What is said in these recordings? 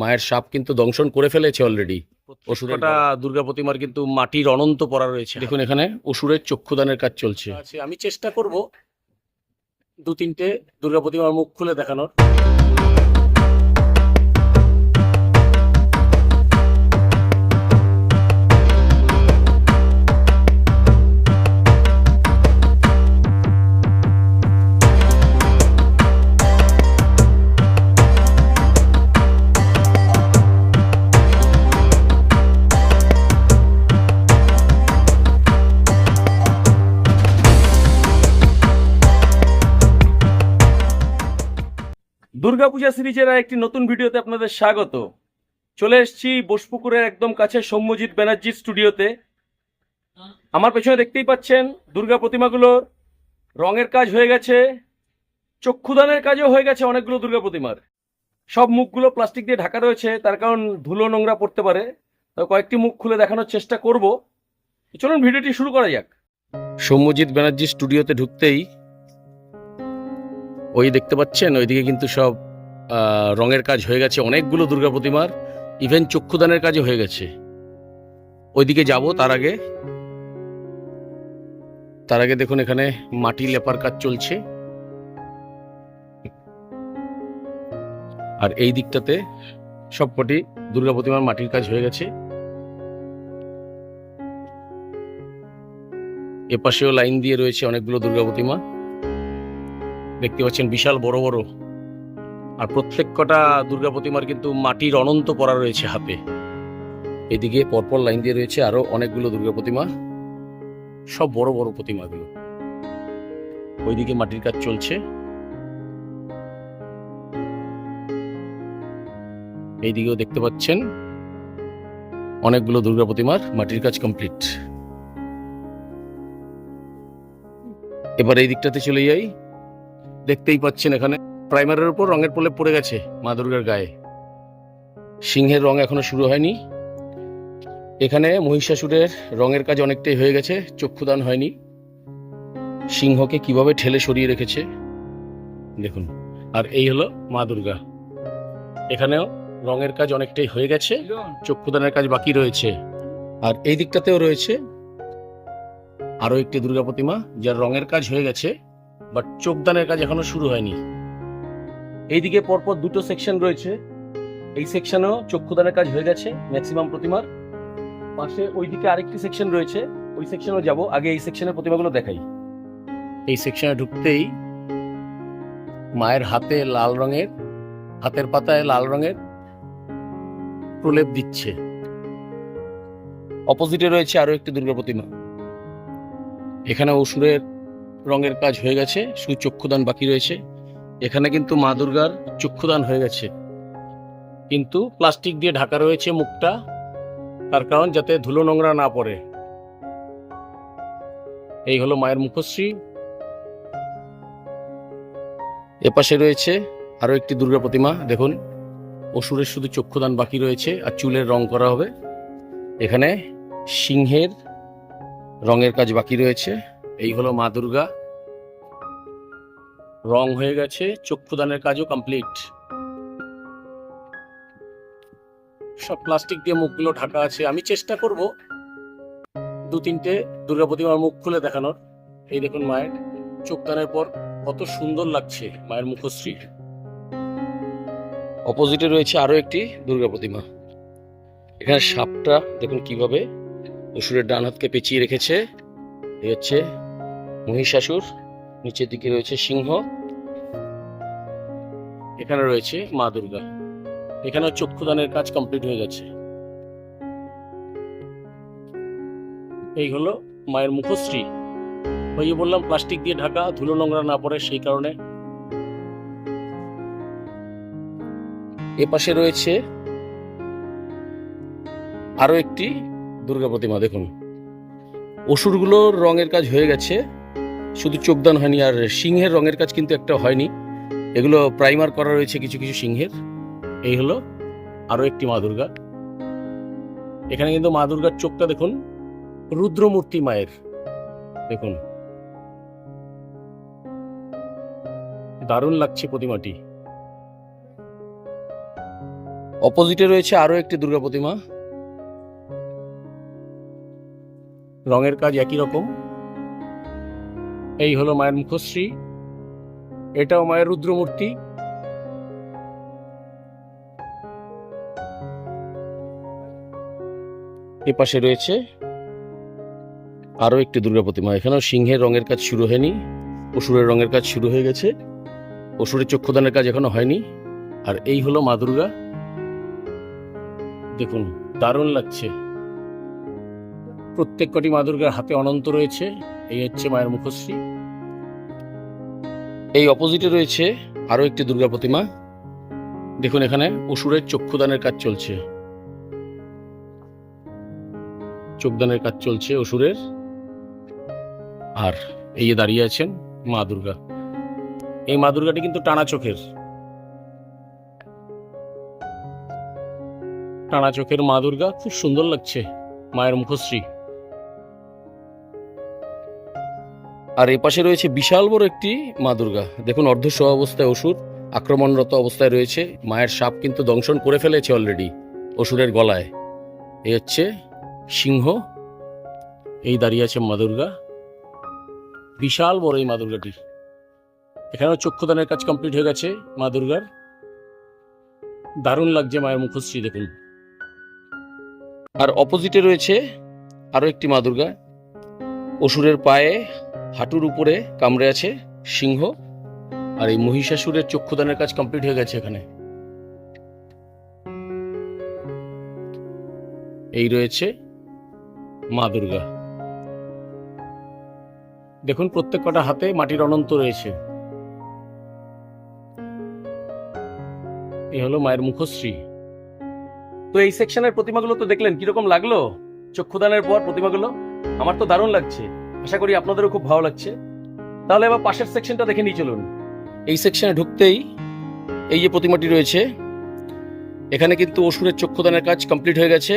মায়ের সাপ কিন্তু দংশন করে ফেলেছে অলরেডি অসুরটা দুর্গা প্রতিমার কিন্তু মাটির অনন্ত পড়া রয়েছে। দেখুন এখানে অসুরের চক্ষুদানের কাজ চলছে। আচ্ছা আমি চেষ্টা করব দু তিনটে দুর্গা প্রতিমার মুখ খুলে দেখানোর। দুর্গাপূজা সিরিজের একটি নতুন ভিডিওতে আপনাদের স্বাগত। চলে এসেছি বোসপুকুরের একদম কাছে সৌম্যজিৎ ব্যানার্জি স্টুডিওতে। আমার পেছনে দেখতেই পাচ্ছেন দুর্গা প্রতিমাগুলোর রঙের কাজ হয়ে গেছে, চক্ষুদানের কাজও হয়ে গেছে অনেকগুলো দুর্গা প্রতিমার। সব মুখগুলো প্লাস্টিক দিয়ে ঢাকা রয়েছে, তার কারণ ধুলো নোংরা পড়তে পারে। কয়েকটি মুখ খুলে দেখানোর চেষ্টা করব। চলুন ভিডিওটি শুরু করা যাক। সৌম্যজিৎ ব্যানার্জি স্টুডিওতে ঢুকতেই ওই দেখতে পাচ্ছেন, ওইদিকে কিন্তু সব রঙের কাজ হয়ে গেছে অনেকগুলো দুর্গা প্রতিমার ইভেন চক্ষুদানের কাজও হয়ে গেছে। ওইদিকে যাব তার আগে। তার আগে দেখুন এখানে মাটি লেপার কাজ চলছে। আর এই দিকটাতে সবকটি দুর্গা প্রতিমার মাটির কাজ হয়ে গেছে। এপাশেও লাইন দিয়ে রয়েছে অনেকগুলো দুর্গা প্রতিমা। দেখতে পাচ্ছেন বিশাল বড় বড় আর প্রত্যেক কটা দুর্গা প্রতিমার কিন্তু মাটির অনন্ত পড়া রয়েছে হাতে। এদিকে পরপর লাইন দিয়ে রয়েছে আরও অনেকগুলো দুর্গা প্রতিমা, সব বড় বড় প্রতিমাগুলো। ওইদিকে মাটির কাজ চলছে। এইদিকেও দেখতে পাচ্ছেন অনেকগুলো দুর্গা প্রতিমার মাটির কাজ কমপ্লিট। এবার এই দিকটাতে চলে যাই। দেখতেই পাচ্ছেন এখানে প্রাইমারের উপর রঙের প্রলেপ পড়ে গেছে মা দুর্গার গায়ে। সিংহের রং এখনও শুরু হয়নি। এখানে মহিষাসুরের রঙের কাজ অনেকটাই হয়ে গেছে, চক্ষুদান হয়নি। সিংহকে কীভাবে ঠেলে সরিয়ে রেখেছে, দেখুন। আর এই হলো মা দুর্গা। এখানেও রঙের কাজ অনেকটাই হয়ে গেছে, চক্ষুদানের কাজ বাকি রয়েছে। আর এই দিকটাতেও রয়েছে আরও একটি দুর্গা প্রতিমা, যার রঙের কাজ হয়ে গেছে, বাট চোখদানের কাজ এখনও শুরু হয়নি। এইদিকে পরপর দুটো সেকশন রয়েছে। এই সেকশনেও চক্ষুদানের কাজ হয়ে গেছে ম্যাক্সিমাম প্রতিমার। পাশে ওইদিকে আরেকটি সেকশন রয়েছে ওই সেকশনেও যাব। আগে এই সেকশনের প্রতিমাগুলো দেখাই। এই সেকশনে ঢুকতেই মায়ের হাতে লাল রঙের হাতের পাতায় লাল রঙের প্রলেপ দিচ্ছে। অপোজিটে রয়েছে আরও একটি দুর্গা প্রতিমা। এখানে অসুরের রঙের কাজ হয়ে গেছে শুধু চক্ষুদান বাকি রয়েছে। এখানে কিন্তু মা দুর্গার চক্ষুদান হয়ে গেছে। কিন্তু প্লাস্টিক দিয়ে ঢাকা রয়েছে মুখটা, তার কারণ যাতে ধুলো নোংরা না পড়ে। এই হলো মায়ের মুখশ্রী। এপাশে রয়েছে আরও একটি দুর্গা প্রতিমা, দেখুন। অসুরের শুধু চক্ষুদান বাকি রয়েছে, আর চুলের রং করা হবে। এখানে সিংহের রঙের কাজ বাকি রয়েছে। এই হলো মা দুর্গা। রং হয়ে গেছে চক্ষুদানের কাজও কমপ্লিট সব প্লাস্টিক দিয়ে মুখগুলো ঢাকা আছে, আমি চেষ্টা করব দু তিনটে দুর্গা প্রতিমার মুখ খুলে দেখানোর। এই দেখুন মায়ের চোখদানের পর কত সুন্দর লাগছে মায়ের মুখশ্রী। অপোজিটে রয়েছে আরও একটি দুর্গা প্রতিমা। এখানে সাপটা, দেখুন কীভাবে অসুরের ডান হাতকে পেঁচিয়ে রেখেছে। এই হচ্ছে মহিষাসুর, নিচের দিকে রয়েছে সিংহ। এখানে রয়েছে মা দুর্গা। এখানেও চক্ষুদানের কাজ কমপ্লিট হয়ে গেছে। এই হলো মায়ের মুখশ্রী। ওই বললাম, প্লাস্টিক দিয়ে ঢাকা, ধুলো নোংরা না পড়ে সেই কারণে। এ পাশে রয়েছে আরও একটি দুর্গা প্রতিমা, দেখুন। অসুরগুলোর রঙের কাজ হয়ে গেছে। শুধু চোখদান হয়নি, আর সিংহের রঙের কাজ কিন্তু একটা হয়নি। এগুলো প্রাইমার করা রয়েছে কিছু কিছু সিংহের। এই হলো আরও একটি মা দুর্গা। এখানে কিন্তু মা দুর্গার চোখটা দেখুন, রুদ্রমূর্তি মায়ের। দেখুন। দারুণ লাগছে প্রতিমাটি। অপোজিটে রয়েছে আরও একটি দুর্গা প্রতিমা। রঙের কাজ একই রকম। এই হলো মায়ের মুখশ্রী। এটাও মায়ের রুদ্রমূর্তি। এ পাশে রয়েছে আরও একটি দুর্গা প্রতিমা। এখানেও সিংহের রঙের কাজ শুরু হয়নি, অসুরের রঙের কাজ শুরু হয়ে গেছে। অসুরের চক্ষুদানের কাজ এখনও হয়নি। আর এই হলো মা দুর্গা। দেখুন, দারুণ লাগছে। প্রত্যেক কটি মা দুর্গার হাতে অনন্ত রয়েছে। এই হচ্ছে মায়ের মুখশ্রী। এই অপোজিটে রয়েছে আরও একটি দুর্গা প্রতিমা। দেখুন এখানে অসুরের চক্ষুদানের কাজ চলছে। চোখদানের কাজ চলছে অসুরের। আর এই দাঁড়িয়ে আছেন মা দুর্গা। এই মা দুর্গাটি কিন্তু টানা চোখের। টানা চোখের মা দুর্গা, খুব সুন্দর লাগছে মায়ের মুখশ্রী। আর এই পাশে রয়েছে বিশাল বড় একটি মা দুর্গা। দেখুন অর্ধস্ব অবস্থায় অসুর, আক্রমণরত অবস্থায় রয়েছে। মায়ের সাপ কিন্তু দংশন করে ফেলেছে অলরেডি অসুরের গলায়। এই হচ্ছে সিংহ। এই দাঁড়িয়ে আছে মা দুর্গা। বিশাল বড় এই মা দুর্গাটি। এখানেও চক্ষুদানের কাজ কমপ্লিট হয়ে গেছে মা দুর্গার। দারুণ লাগছে মায়ের মুখশ্রী, দেখুন। আর অপোজিটে রয়েছে আরও একটি মা দুর্গা। অসুরের পায়ে, হাঁটুর উপরে কামড়ে আছে সিংহ, আর এই মহিষাসুরের চক্ষুদানের কাজ কমপ্লিট হয়ে গেছে এখানে। এই রয়েছে মা দুর্গা। দেখুন, প্রত্যেক কটা হাতে মাটির অনন্ত রয়েছে। এই হলো মায়ের মুখশ্রী। তো এই সেকশনের প্রতিমাগুলো তো দেখলেন, কীরকম লাগল? চক্ষুদানের পর প্রতিমাগুলো? আমার তো দারুণ লাগছে। আশা করি আপনাদেরও খুব ভালো লাগছে। তাহলে এবার পাশের সেকশনটা দেখে নিয়ে চলুন। এই সেকশনে ঢুকতেই এই যে প্রতিমাটি রয়েছে, এখানে কিন্তু অসুরের চক্ষুদানের কাজ কমপ্লিট হয়ে গেছে।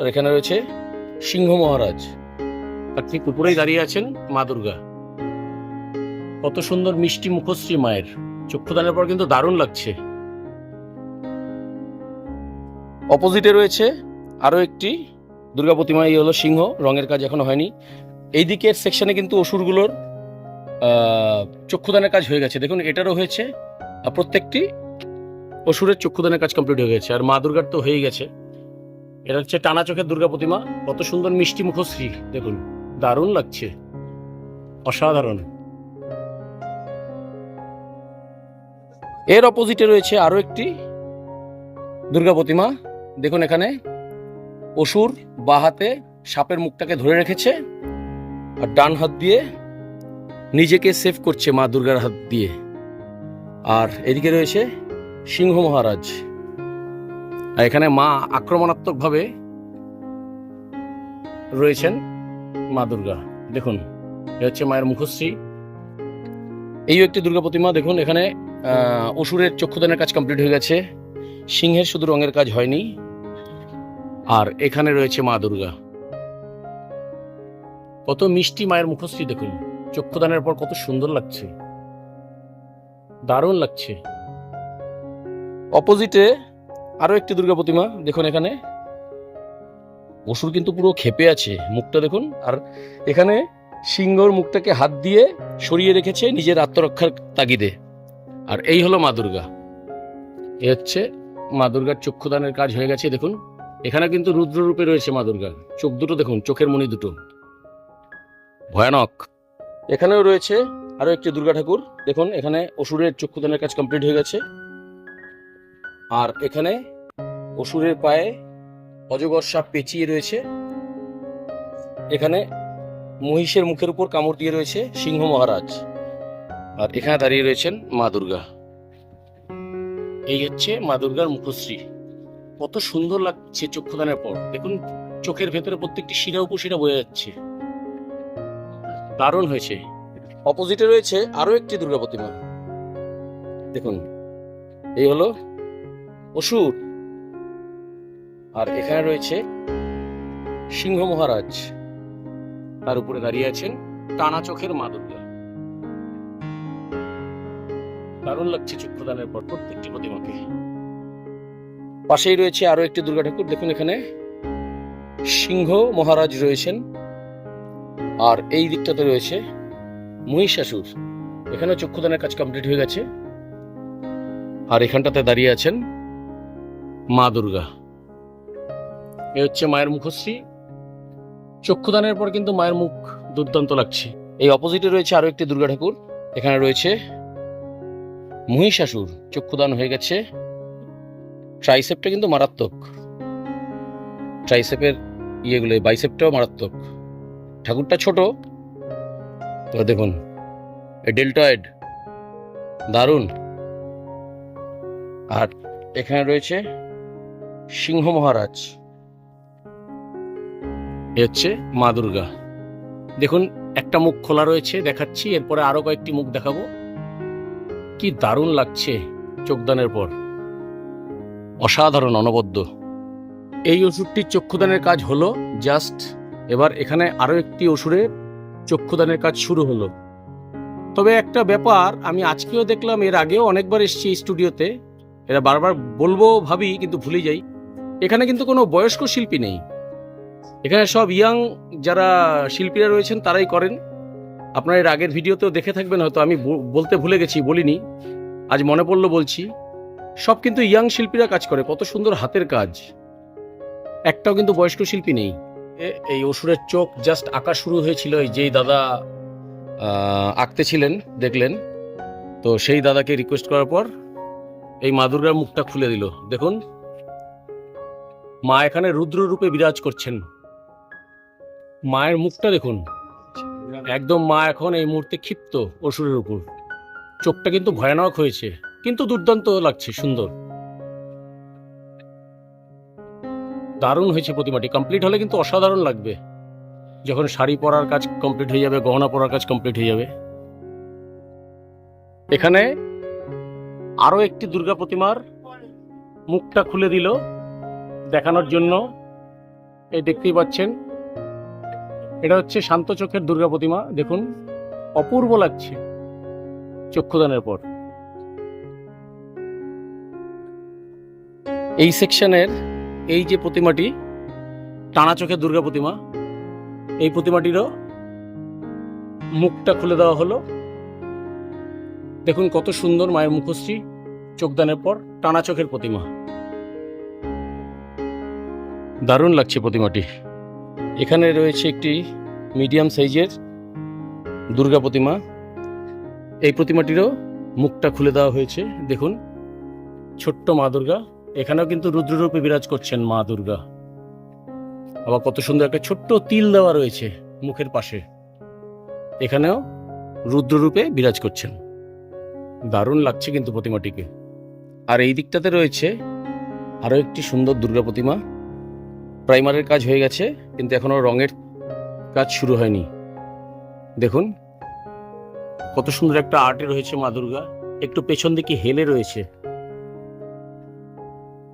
আর এখানে রয়েছে সিংহ মহারাজ। আর ঠিক উপরেই দাঁড়িয়ে আছেন মা দুর্গা। কত সুন্দর মিষ্টি মুখশ্রী মায়ের। চক্ষুদানের পর কিন্তু দারুণ লাগছে। অপোজিটে রয়েছে আরও একটি দুর্গা প্রতিমা, এই হলো সিংহ, রঙের কাজ এখনও হয়নি। এই দিকের সেকশনে কিন্তু অসুরগুলোর চক্ষুদানের কাজ হয়ে গেছে। দেখুন, এটারও হয়েছে প্রত্যেকটি অসুরের চক্ষুদানের কাজ কমপ্লিট হয়ে গেছে। আর মা দুর্গার তো হয়েই গেছে। এটা হচ্ছে টানা চোখের দুর্গা প্রতিমা। কত সুন্দর মিষ্টি মুখশ্রী। দেখুন, দারুণ লাগছে। অসাধারণ। এর অপোজিটে রয়েছে আরও একটি দুর্গা প্রতিমা। দেখুন এখানে। অসুর বা হাতে সাপের মুখটাকে ধরে রেখেছে আর ডান হাত দিয়ে নিজেকে সেভ করছে মা দুর্গার হাত দিয়ে। আর এদিকে রয়েছে সিংহ মহারাজ। আর এখানে মা আক্রমণাত্মকভাবে রয়েছেন মা দুর্গা। দেখুন, এ হচ্ছে মায়ের মুখশ্রী। এই একটি দুর্গা প্রতিমা, দেখুন, এখানে অসুরের চক্ষুদানের কাজ কমপ্লিট হয়ে গেছে। সিংহের শুধু রঙের কাজ হয়নি। আর এখানে রয়েছে মা দুর্গা। কত মিষ্টি মায়ের মুখশ্রী দেখুন। চক্ষুদানের পর কত সুন্দর লাগছে। দারুণ লাগছে। অপোজিটে আরও একটি দুর্গা প্রতিমা, দেখুন এখানে। অসুর কিন্তু পুরো খেপে আছে মুখটা দেখুন। আর এখানে সিংহর মুখটাকে হাত দিয়ে সরিয়ে রেখেছে নিজের আত্মরক্ষার তাগিদে। আর এই হলো মা দুর্গা। এ হচ্ছে মা দুর্গার চক্ষুদানের কাজ হয়ে গেছে, দেখুন। এখানে কিন্তু রুদ্র রূপে রয়েছে মা দুর্গা চোখ দুটো দেখুন, চোখের মণি দুটো। ভয়ানক। এখানেও রয়েছে আরও একটি দুর্গা ঠাকুর। দেখুন, এখানে অসুরের চক্ষুদানের কাজ কমপ্লিট হয়ে গেছে। আর এখানে অসুরের পায়ে অজগর সাপ পেঁচিয়ে রয়েছে। এখানে মহিষের মুখের উপর কামড় দিয়ে রয়েছে সিংহ মহারাজ। আর এখানে দাঁড়িয়ে রয়েছেন মা দুর্গা। এই হচ্ছে মা দুর্গার মুখশ্রী। কত সুন্দর লাগছে চক্ষুদানের পর। দেখুন চোখের ভেতরে প্রত্যেকটি শিরা উপশিরা বয়ে যাচ্ছে। দারুণ হয়েছে। অপোজিটে রয়েছে আরও একটি দুর্গা প্রতিমা। দেখুন এই হলো অসুর। আর এখানে রয়েছে সিংহ মহারাজ। তার উপরে দাঁড়িয়ে আছেন টানা চোখের মা দুর্গা দারুণ লাগছে চক্ষুদানের পর প্রত্যেকটি প্রতিমাকে। পাশেই রয়েছে আরও একটি দুর্গা ঠাকুর। দেখুন এখানে। সিংহ মহারাজ রয়েছেন। আর এই দিকটাতে রয়েছে মহিষাসুর। এখানেও চক্ষুদানের কাজ কমপ্লিট হয়ে গেছে। আর এখানটাতে দাঁড়িয়ে আছেন মা দুর্গা। এ হচ্ছে মায়ের মুখশ্রী। চক্ষুদানের পর কিন্তু মায়ের মুখ দুর্দান্ত লাগছে। এই অপোজিটে রয়েছে আরও একটি দুর্গা ঠাকুর। এখানে রয়েছে মহিষাসুর। চক্ষুদান হয়ে গেছে। ট্রাইসেপটা কিন্তু মারাত্মক। ট্রাইসেপের ইয়েগুলো, বাইসেপটাও মারাত্মক। ঠাকুরটা ছোট। তো দেখুন ডেল্টয়েড, দারুণ। আর এখানে রয়েছে সিংহ মহারাজ। এ হচ্ছে মা দুর্গা। দেখুন, একটা মুখ খোলা রয়েছে, দেখাচ্ছি, এরপরে আরও কয়েকটি মুখ দেখাবো। কি দারুণ লাগছে চোখদানের পর। অসাধারণ, অনবদ্য। এই ওষুধটির চক্ষুদানের কাজ হলো, জাস্ট এবার এখানে আরও একটি ওষুধের চক্ষুদানের কাজ শুরু হলো। তবে একটা ব্যাপার, আমি আজকেও দেখলাম, এর আগেও অনেকবার এসেছি স্টুডিওতে এরা বারবার বলব, ভাবি, কিন্তু ভুলে যাই। এখানে কিন্তু কোনো বয়স্ক শিল্পী নেই। এখানে সব ইয়াং যারা শিল্পীরা রয়েছেন, তারাই করেন। আপনারা এর আগের ভিডিওতেও দেখে থাকবেন, হয়তো আমি বলতে ভুলে গেছি, বলিনি। আজ মনে পড়ল বলছি। সব কিন্তু ইয়াং শিল্পীরা কাজ করে কত সুন্দর হাতের কাজ। একটাও কিন্তু বয়স্ক শিল্পী নেই। এই অসুরের চোখ জাস্ট আঁকা শুরু হয়েছিল এই যেই দাদা আহ, আঁকতেছিলেন দেখলেন। তো সেই দাদাকে রিকোয়েস্ট করার পর এই মা দুর্গার মুখটা খুলে দিল। দেখুন মা এখানে রুদ্র রূপে বিরাজ করছেন। মায়ের মুখটা দেখুন একদম মা এখন এই মুহূর্তে ক্ষিপ্ত অসুরের উপর। চোখটা কিন্তু ভয়ানক হয়েছে। কিন্তু দুর্দান্ত লাগছে, সুন্দর। দারুণ হয়েছে প্রতিমাটি। কমপ্লিট হলে কিন্তু অসাধারণ লাগবে। যখন শাড়ি পরার কাজ কমপ্লিট হয়ে যাবে, গহনা পরার কাজ কমপ্লিট হয়ে যাবে। এখানে আরও একটি দুর্গা প্রতিমার মুখটা খুলে দিল দেখানোর জন্য। এই দেখতেই পাচ্ছেন। এটা হচ্ছে শান্ত চোখের দুর্গা প্রতিমা। দেখুন, অপূর্ব লাগছে চক্ষুদানের পর। এই সেকশনের এই যে প্রতিমাটি, টানা চোখের দুর্গা প্রতিমা, এই প্রতিমাটিরও মুখটা খুলে দেওয়া হলো। দেখুন কত সুন্দর মায়ের মুখশ্রী চোখদানের পর টানা চোখের প্রতিমা। দারুণ লাগছে প্রতিমাটি। এখানে রয়েছে একটি মিডিয়াম সাইজের দুর্গা প্রতিমা। এই প্রতিমাটিরও মুখটা খুলে দেওয়া হয়েছে। দেখুন, ছোট্ট মা দুর্গা এখানেও কিন্তু রুদ্ররূপে বিরাজ করছেন মা দুর্গা। আবার কত সুন্দর একটা ছোট্ট তিল দেওয়া রয়েছে মুখের পাশে। এখানেও রুদ্ররূপে বিরাজ করছেন। দারুণ লাগছে কিন্তু প্রতিমাটিকে। আর এই দিকটাতে রয়েছে আরও একটি সুন্দর দুর্গা প্রতিমা। প্রাইমারের কাজ হয়ে গেছে, কিন্তু এখনও রঙের কাজ শুরু হয়নি। দেখুন, কত সুন্দর একটা আর্টে রয়েছে মা দুর্গা। একটু পেছন দিকে হেলে রয়েছে।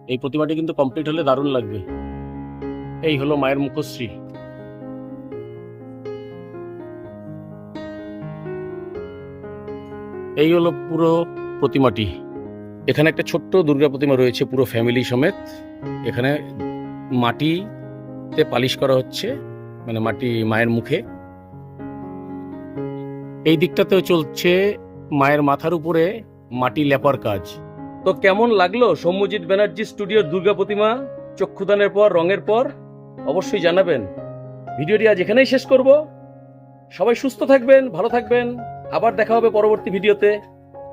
এই প্রতিমাটি কিন্তু কমপ্লিট হলে দারুণ লাগবে। এই হলো মায়ের মুখশ্রী। এই হলো পুরো প্রতিমাটি। এখানে একটা ছোট্ট দুর্গা প্রতিমা রয়েছে পুরো ফ্যামিলি সমেত। এখানে মাটিতে পালিশ করা হচ্ছে মানে মাটি মায়ের মুখে। এই দিকটাতেও চলছে মায়ের মাথার উপরে মাটি লেপার কাজ। তো কেমন লাগল সৌম্যজিৎ ব্যানার্জি স্টুডিওর দুর্গা প্রতিমা, চক্ষুদানের পর, রঙের পর? অবশ্যই জানাবেন। ভিডিওটি আজ এখানেই শেষ করব। সবাই সুস্থ থাকবেন, ভালো থাকবেন। আবার দেখা হবে পরবর্তী ভিডিওতে।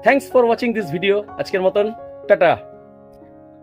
Thanks for watching this video আজকের মতন, টাটা।